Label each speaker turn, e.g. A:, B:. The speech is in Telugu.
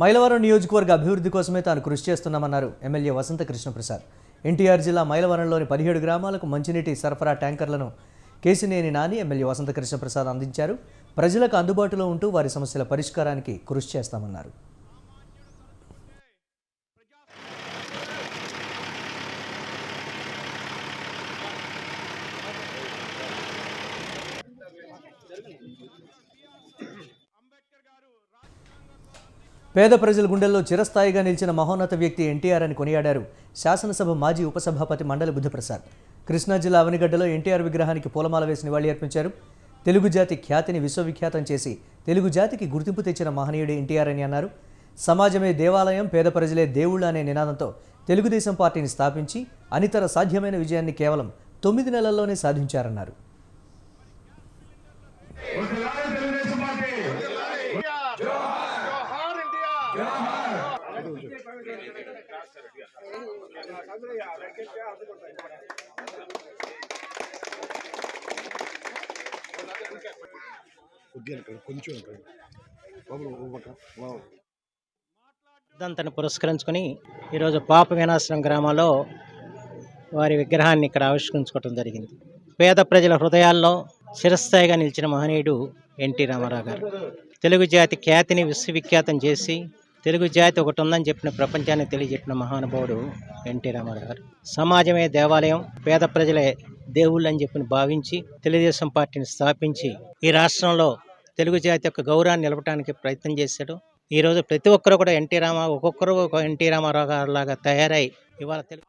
A: మైలవరం నియోజకవర్గ అభివృద్ధి కోసమే తాను కృషి చేస్తున్నామన్నారు ఎమ్మెల్యే వసంత కృష్ణప్రసాద్. ఎన్టీఆర్ జిల్లా మైలవరంలోని పదిహేడు గ్రామాలకు మంచినీటి సరఫరా ట్యాంకర్లను కేసినేని నాని ఎమ్మెల్యే వసంత కృష్ణప్రసాద్ అందించారు. ప్రజలకు అందుబాటులో ఉంటూ వారి సమస్యల పరిష్కారానికి కృషి చేస్తామన్నారు. పేద ప్రజల గుండెల్లో చిరస్థాయిగా నిలిచిన మహోన్నత వ్యక్తి ఎన్టీఆర్ అని కొనియాడారు శాసనసభ మాజీ ఉపసభాపతి మండలి బుద్ధప్రసాద్ కృష్ణా జిల్లా అవనిగడ్డలో ఎన్టీఆర్ విగ్రహానికి పూలమాల వేసి నివాళులర్పించారు తెలుగు జాతి ఖ్యాతిని విశ్వవిఖ్యాతం చేసి తెలుగు జాతికి గుర్తింపు తెచ్చిన మహనీయుడు ఎన్టీఆర్ అని అన్నారు. సమాజమే దేవాలయం పేద ప్రజలే దేవుళ్ళు అనే నినాదంతో తెలుగుదేశం పార్టీని స్థాపించి అనితర సాధ్యమైన విజయాన్ని కేవలం తొమ్మిది నెలల్లోనే సాధించారన్నారు
B: కొద్దిగా ఇక్కడ కొంచెం
C: దంతను పురస్కరించుకొని ఈరోజు పాప వినాశనం గ్రామంలో వారి విగ్రహాన్ని ఇక్కడ ఆవిష్కరించుకోవడం జరిగింది. పేద ప్రజల హృదయాల్లో చిరస్థాయిగా నిలిచిన మహనీయుడు ఎన్టీ రామారావు గారు. తెలుగు జాతి ఖ్యాతిని విశ్వవిఖ్యాతం చేసి తెలుగు జాతి ఒకటి ఉందని చెప్పిన ప్రపంచాన్ని తెలియజెప్పిన మహానుభావుడు ఎన్టీ రామారావు గారు. సమాజమే దేవాలయం పేద ప్రజలే దేవుళ్ళు అని చెప్పి భావించి తెలుగుదేశం పార్టీని స్థాపించి ఈ రాష్ట్రంలో తెలుగు జాతి యొక్క గౌరవాన్ని నిలపడానికి ప్రయత్నం చేశాడు. ఈరోజు ప్రతి ఒక్కరు కూడా ఎన్టీ రామ ఒక్కొక్కరు ఒక ఎన్టీ రామారావు గారు లాగా తయారై ఇవాళ తెలుగు